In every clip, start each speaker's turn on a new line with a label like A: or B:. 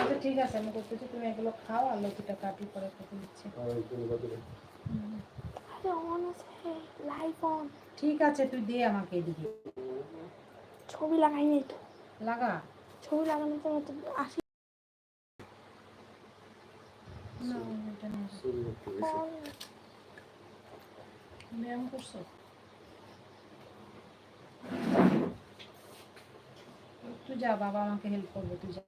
A: আচ্ছা ঠিক আছে আমি করতেছি তুমি এগুলো খাও আর লতিটা কাটি পরে খেতে দিচ্ছি। ঠিক আছে তুই দে আমাকে এদিকে।
B: ছবি লাগাইনি তো।
A: লাগা?
B: ছবি লাগানোর জন্য তো আসি।
A: না এটা ব্যায়াম করছ? তুই যা বাবা আমাকে হেল্প করবে তুই যা।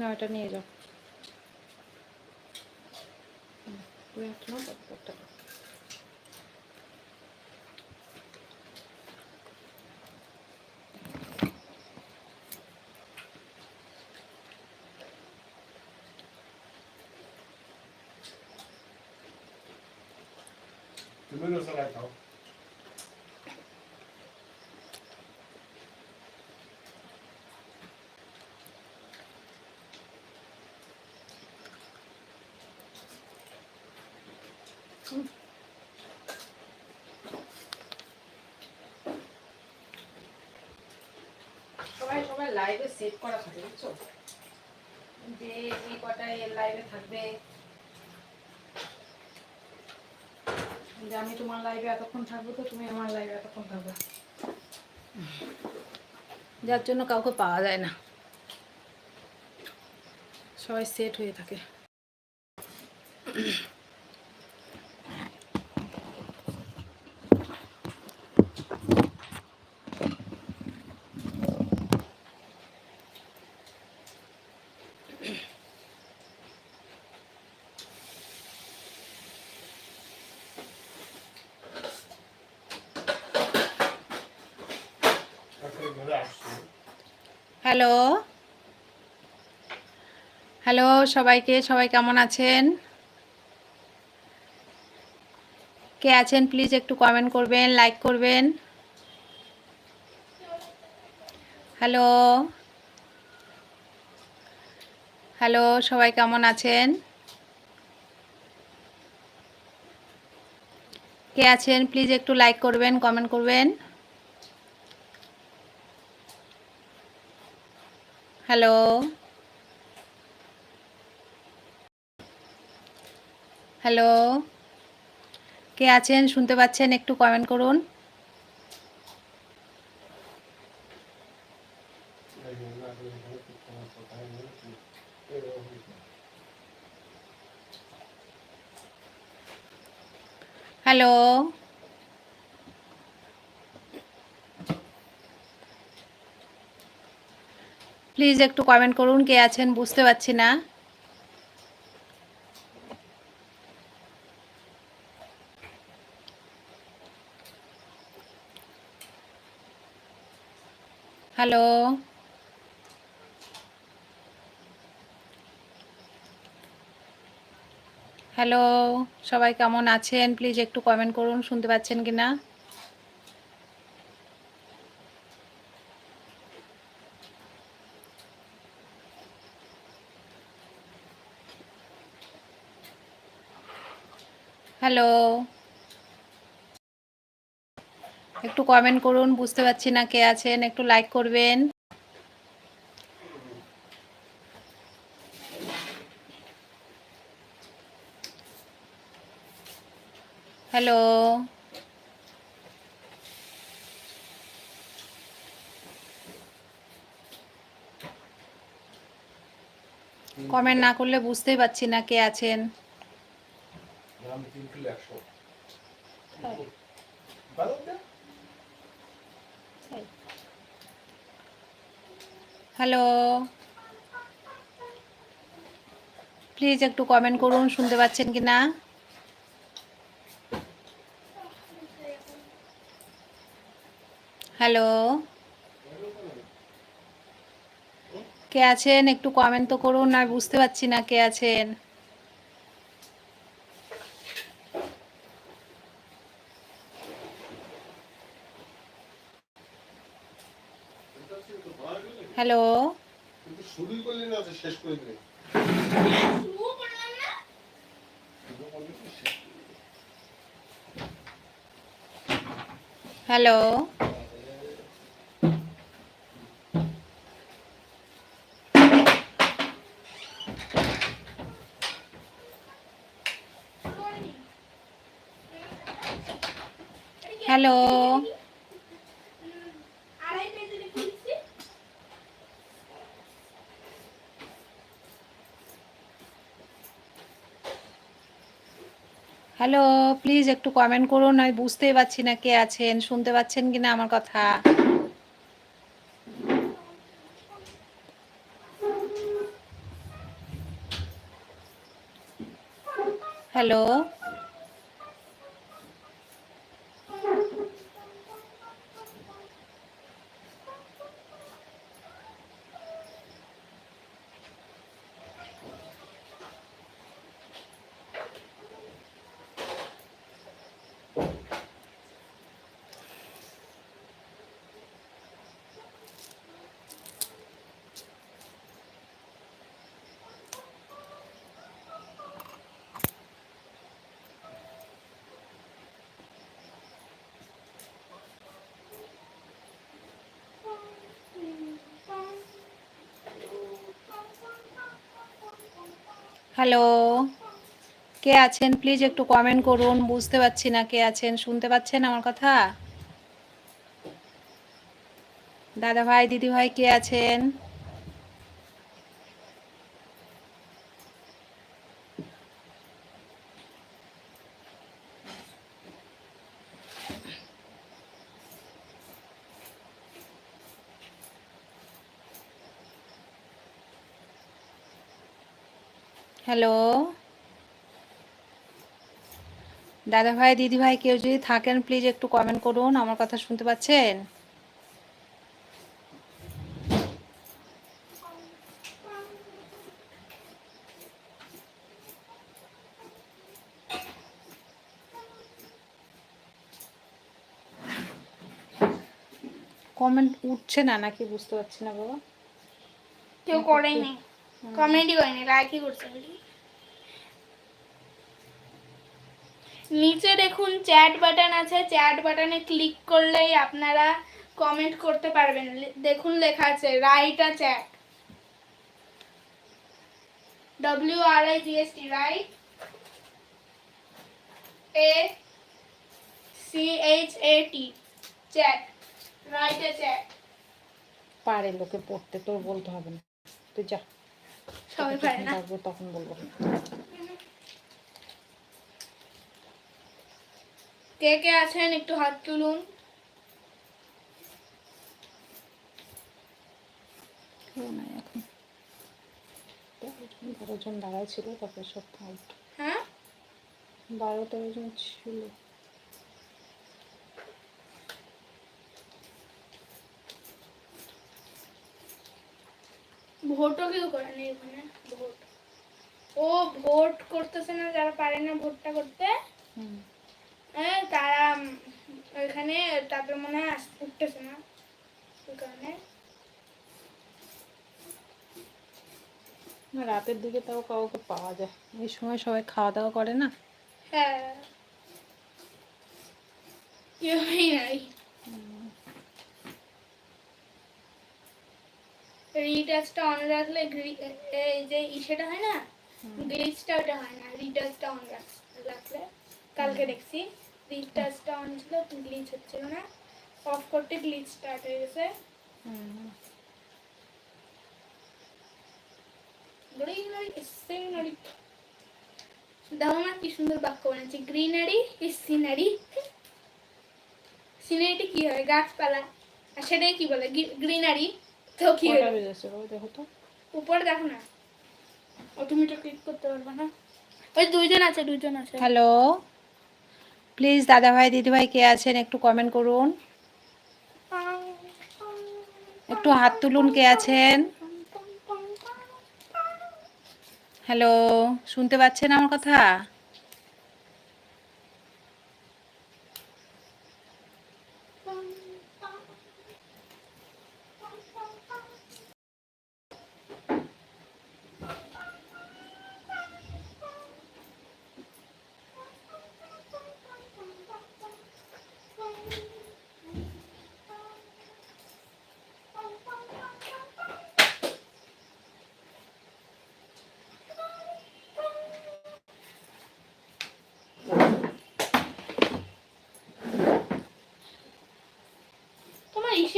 A: না এটা নিয়ে যাও তুই একটা নাও, তারপর একটা নাও।
C: তুমি
A: লাইভে সেট করা থাকে, বুঝছ? যে এই কটায় লাইভে থাকবে। যে আমি তোমার লাইভে এতক্ষণ থাকব তো তুমি আমার লাইভে এতক্ষণ থাকবে। যার জন্য কাউকে পাওয়া যায় না। সবাই সেট হয়ে থাকে। হ্যালো। হ্যালো, সবাইকে, সবাই কেমন আছেন? কে আছেন প্লিজ একটু কমেন্ট করবেন লাইক করবেন। হ্যালো। হ্যালো, সবাই কেমন আছেন? কে আছেন প্লিজ একটু লাইক করবেন কমেন্ট করবেন। হ্যালো। হ্যালো। কে আছেন? শুনতে পাচ্ছেন? একটু কমেন্ট করুন। হ্যালো। প্লিজ একটু কমেন্ট করুন কে আছেন, বুঝতে পারছি না। হ্যালো। হ্যালো, সবাই কেমন আছেন? প্লিজ একটু কমেন্ট করুন, শুনতে পাচ্ছেন কি না হ্যালো। একটু কমেন্ট করুন, বুঝতে পারছি না কে আছেন, একটু লাইক করবেন। হ্যালো। কমেন্ট না করলে বুঝতেই পারছি না কে আছেন।
C: একশো
A: হ্যালো প্লিজ একটু কমেন্ট করুন শুনতে পাচ্ছেন কি না হ্যালো কে আছেন? একটু কমেন্ট তো করুন আর বুঝতে পারছি না কে আছেন। হ্যালো।
C: শুরুই করলি না শুরু তো শেষ করে দিলি।
A: হ্যালো। হ্যালো। হ্যালো প্লিজ একটু কমেন্ট করুন, আমি বুঝতেই পারছি না কে আছেন, শুনতে পাচ্ছেন কিনা আমার কথা? Hello hello. কে আছেন? প্লিজ একটু কমেন্ট করুন। বুঝতে পারছি না কে আছেন। শুনতে পাচ্ছেন আমার কথা? দাদা ভাই দিদি ভাই কে আছেন? হ্যালো? দাদা ভাই দিদি ভাই কেউ যদি থাকেন প্লিজ একটু কমেন্ট করুন আমার কথা শুনতে পাচ্ছেন? কমেন্ট উঠছে না নাকি বুঝতে পারছি না বাবা।
B: কেউ করেই নেই কমেন্টই করেনি লাইকই করছে। নিচে দেখুন চ্যাট বাটন আছে। চ্যাট বাটনে ক্লিক করলেই আপনারা কমেন্ট করতে পারবেন। দেখুন লেখা আছে write a chat W R I G S T write A C H A T chat write a chat
A: পারে লোকে পড়তে তোর বলতে হবে না। তুই যা।
B: সবাই পারে না।
A: তখন বলব।
B: কে কে আছেন? একটু হাত তুলুন।
A: বারো জন দাঁড়ায় ছিল তারপরে সব আউট
B: হ্যাঁ?
A: বারো তেরো জন ছিল।
B: ভোটও কেউ করেনি এখানে ভোট। ও ভোট করতেছে না যারা পারে না ভোটটা করতে?
A: হুম।
B: তারা ওইখানে তারপরে মনে হয় উঠতেছে না। ওই কারণে।
A: না রাতের দিকে তাও কাউকে পাওয়া যায়। এই সময় সবাই খাওয়া দাওয়া করে না।
B: হ্যাঁ। কেউই নাই। রিটাচটা অন রাখলে এই যে ইসেটা হয় না? গ্লিচটা ওটা হয় না। রিটাচটা অন রাখলে। কালকে দেখছি। রিটাচটা অন ছিল গ্লিচ হচ্ছিল না। অফ করতে গ্লিচ স্টার্ট হয়ে গেছে। না কি সুন্দর বাক্য বানিয়েছে গ্রিনারি ইজ সিনারি সিনারিটি কি হয়? গাছপালা। আর সেটাই কি বলে? গ্রিনারি তো কি
A: দেখো তো।
B: উপরে দেখো না। ও তুমি তো ক্লিক করতে পারবে না। ওই দুইজন আছে দুইজন আছে।
A: হ্যালো প্লিজ দাদাভাই, দিদিভাই, কে আছেন? একটু কমেন্ট করুন। একটু হাত তুলুন, কে আছেন? হ্যালো শুনতে পাচ্ছেন আমার কথা?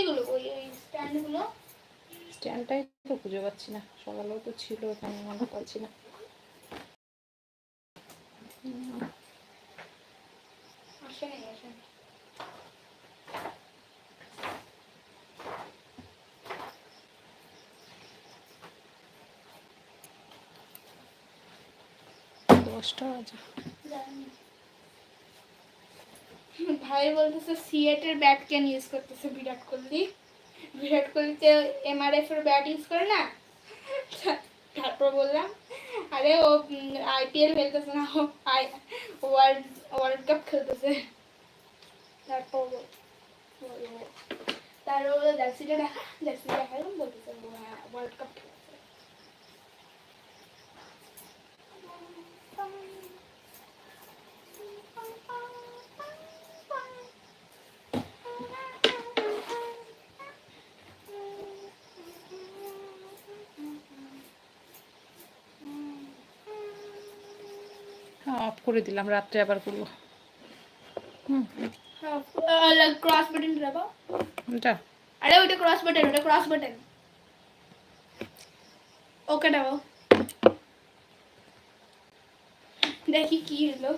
B: ইসেগুলো ওই ওই স্ট্যান্ডগুলো
A: স্ট্যান্ডটাই তো খুঁজে পাচ্ছি না সকালেও তো ছিল এখানে মনে পাচ্ছি না। দশটা বাজে
B: জানি। ভাই বলতেছে সিএটের ব্যাট কেন ইউজ করতেছে বিরাট কোহলি? বিরাট কোহলি তো এমআরএফ এর ব্যাট ইউজ করে না? তারপর বললাম, আরে ও আইপিএল খেলতেছে না, ও ওয়ার্ল্ড ওয়ার্ল্ড কাপ খেলতেছে। তারপর তারপর জার্সিটা দেখা জার্সিটা দেখালাম বলতেছে হ্যাঁ ওয়ার্ল্ড কাপ খেলতেছে।
A: অফ করে দিলাম রাত্রে আবার করব। হুম।
B: ক্রস বাটন দাবাও
A: এটা?
B: আরে ওটা ক্রস বাটন ওটা ক্রস বাটন ওকে দেখি কি হলো।